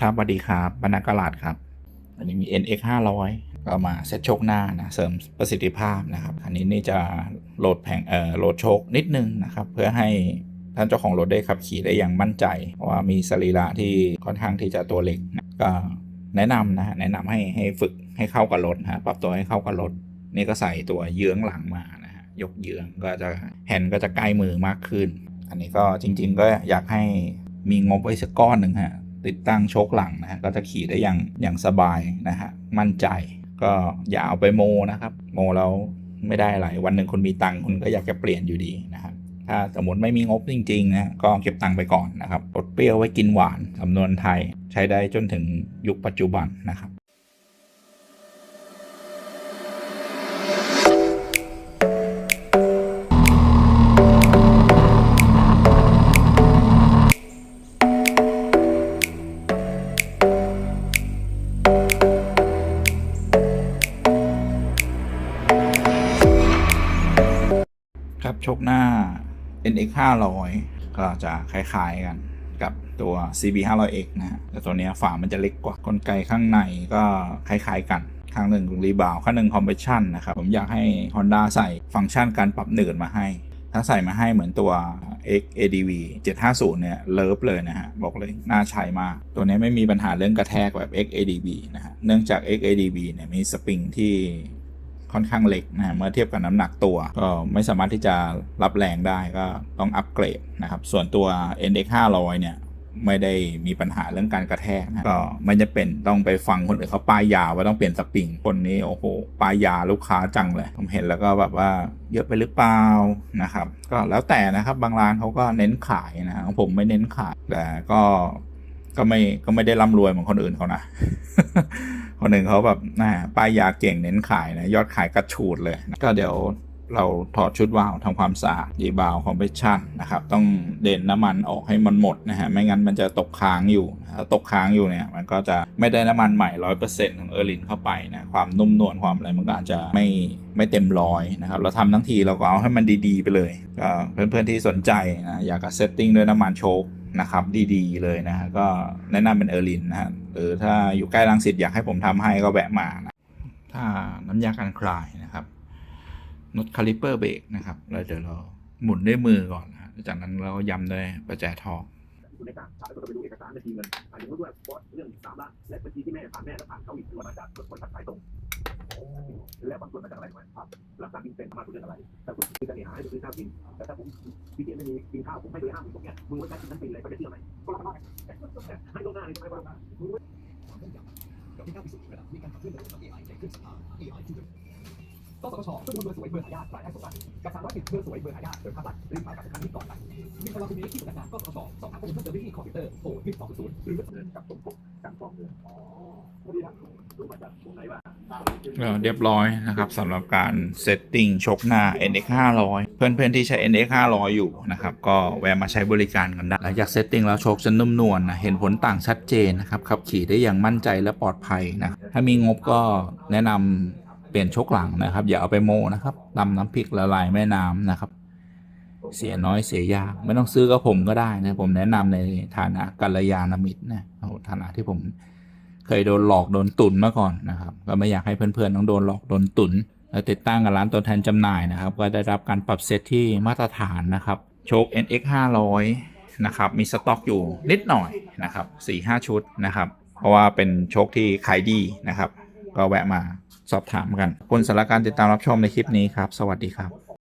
ครับสวัสดีครับบรรณากลาดครับ อันนี้มี NX 500ก็มาเซตโชคหน้านะ เสริมประสิทธิภาพนะครับ อันนี้นี่จะโหลดแผงเอ่อโหลดโชคนิดนึงนะครับ เพื่อให้ท่านเจ้าของรถได้ขับขี่ได้อย่างมั่นใจ เพราะว่ามีสรีระที่ค่อนข้างที่จะตัวเล็กนะก็แนะนำนะฮะแนะนำให้ให้ฝึกให้เข้ากับรถนะฮะปรับตัวให้เข้ากับรถ นี่ก็ใส่ตัวเยื้องหลังมานะฮะยกเยื้องก็จะแฮนด์ก็จะใกล้มือมากขึ้น อันนี้ก็จริง ๆ ก็อยากให้มีงบไว้สักก้อนหนึ่งฮะ ติดตั้งโชคหลังนะฮะก็จะขี่ได้อย่างอย่างสบายนะฮะมั่นใจก็อย่าเอาไปโมนะครับ โมแล้วไม่ได้อะไรวันหนึ่งคุณมีตังค์คุณก็อยากจะเปลี่ยนอยู่ดีนะครับถ้าสมมติไม่มีงบจริงๆนะก็เก็บตังค์ไปก่อนนะครับอดเปรี้ยวไว้กินหวานสำนวนไทยใช้ได้จนถึงยุคปัจจุบันนะครับ ชคหน้า NX 500ก็จะคล้ายๆกันกับตัว CB 500X นะฮะแต่ตัวนี้ฝามันจะเล็กกว่ากลไกข้างในก็คล้ายๆกันข้างหนึ่งรีบาวข้างหนึ่งคอมเพรสชันนะครับ ผมอยากให้ Honda ใส่ฟังก์ชันการปรับหนืดมาให้ ถ้าใส่มาให้เหมือนตัว XADV 750 เนี่ย เลิฟเลยนะฮะ บอกเลยน่าใช้มาก ตัวนี้ไม่มีปัญหาเรื่องกระแทกแบบ XADV นะฮะ เนื่องจาก XADV เนี่ยมีสปริงที่ ค่อนข้างเล็กนะฮะเมื่อเทียบกับน้ำหนักตัว ก็ไม่สามารถที่จะรับแรงได้ก็ต้องอัปเกรดนะครับ ส่วนตัว NX 500เนี่ยไม่ได้มีปัญหาเรื่องการกระแทกนะก็ไม่จะเป็นต้องไปฟังคนอื่นเขาป้ายยาว่าต้องเปลี่ยนสปริงคนนี้โอ้โหป้ายยาลูกค้าจังเลย ผมเห็นแล้วก็แบบว่าเยอะไปหรือเปล่านะครับ ก็แล้วแต่นะครับบางร้านเขาก็เน้นขายนะของผมไม่เน้นขายแต่ก็ก็ไม่ก็ไม่ได้ร่ำรวยเหมือนคนอื่นเขานะ คนหนึ่งเขาแบบน่าป้ายยาเก่งเน้นขายนะยอดขายกระฉูดเลยนะก็เดี๋ยวเราถอดชุดวาล์วทำความสะอาดดีบาวคอมเพรสชันนะครับ ต้องเด่นน้ำมันออกให้มันหมดนะฮะ ไม่งั้นมันจะตกค้างอยู่ ถ้าตกค้างอยู่เนี่ย มันก็จะไม่ได้น้ำมันใหม่ร้อยเปอร์เซ็นต์ของเออร์ลินเข้าไปนะ ความนุ่มนวลความอะไรมันก็อาจจะไม่ไม่เต็มร้อยนะครับ เราทำทั้งทีเราก็เอาให้มันดีๆไปเลยก็เพื่อนๆที่สนใจนะอยากจะเซตติ้งด้วยน้ำมันโชค นะครับ ดีๆ เลยนะฮะก็แนะนำเป็นเออร์ลินนะฮะหรือถ้าอยู่ใกล้ลังสิตอยากให้ผมทำให้ก็แวะมานะถ้าน้ำยาการคลายนะครับน็อตคาลิเปอร์เบรกนะครับเราเดี๋ยวเราหมุนด้วยมือก่อนนะฮะจากนั้นเราก็ย้ำด้วยประแจทอง คุณในการแล้วก็ไปดูเอกสารบัญชีเงินอันนี้ด้วยเพราะเรื่องสามล้านและบัญชีที่แม่ผ่านแม่และผ่านเขาอีกคือมาจากคนตัดสายตรงแล้วบางส่วนมาจากอะไรไหมครับหลักฐานบินเป็นมาจากเรื่องอะไร แต่คุณคือจะหาให้ซื้อข้าวกิน แต่ถ้าผมพี่เจไม่มีกินข้าวผมให้โดยห้ามผมเนี่ยมึงว่าจะกินทั้งปีเลยไปจะเที่ยวไหนก็รับได้ให้ล่วงหน้าเลยไม่ว่ามึงกสภา AI ที่ ชซึ่งเบอร์สวยเบอร์หายากฝ่ายให้สมบัติกับสามรวัตรปิดเบอร์สวยเบอร์หายากโดยภาพลักษณ์รีบมากับสำคัญที่ก่อนไปมีคนเราคนนี้ที่พนักงานก็สทชสอบถามข้อมูลเพิ่มเติมได้ที่คอมพิวเตอร์โทรที่สองศูนย์หรือเงินกับสมทบการฟอกเงินอ๋อพอดีนะรู้มาจากตรงไหนวะก็เรียบร้อยนะครับสำหรับการเซตติ้งชกหน้า NX 500 เพื่อนๆที่ใช้ NX 500 อยู่นะครับ ก็แวะมาใช้บริการกันได้ หลังจากเซตติ้งแล้วชกจะนุ่มนวลนะเห็นผลต่างชัดเจนนะครับขับขี่ได้อย่างมั่นใจและปลอดภัยนะถ้ามีงบก็แนะนำ ลี่ยนชกหลังนะครับ อย่าเอาไปโมนะครับตำน้ำพริกละลายแม่น้ำนะครับ เสียน้อยเสียยากไม่ต้องซื้อกับผมก็ได้นะผมแนะนำในฐานะกัลยาณมิตรนะฐานะที่ผมเคยโดนหลอกโดนตุนมาก่อนนะครับ ก็ไม่อยากให้เพื่อนๆต้องโดนหลอกโดนตุนแล้วติดตั้งกับร้านตัวแทนจำหน่ายนะครับ ก็ได้รับการปรับเซตที่มาตรฐานนะครับโชค NX 500นะครับ มีสต็อกอยู่นิดหน่อยนะครับ4-5 ชุดนะครับ เพราะว่าเป็นโชคที่ขายดีนะครับ ก็แวะมา สอบถามกันขอบคุณสำหรับการติดตามรับชมในคลิปนี้ครับ สวัสดีครับ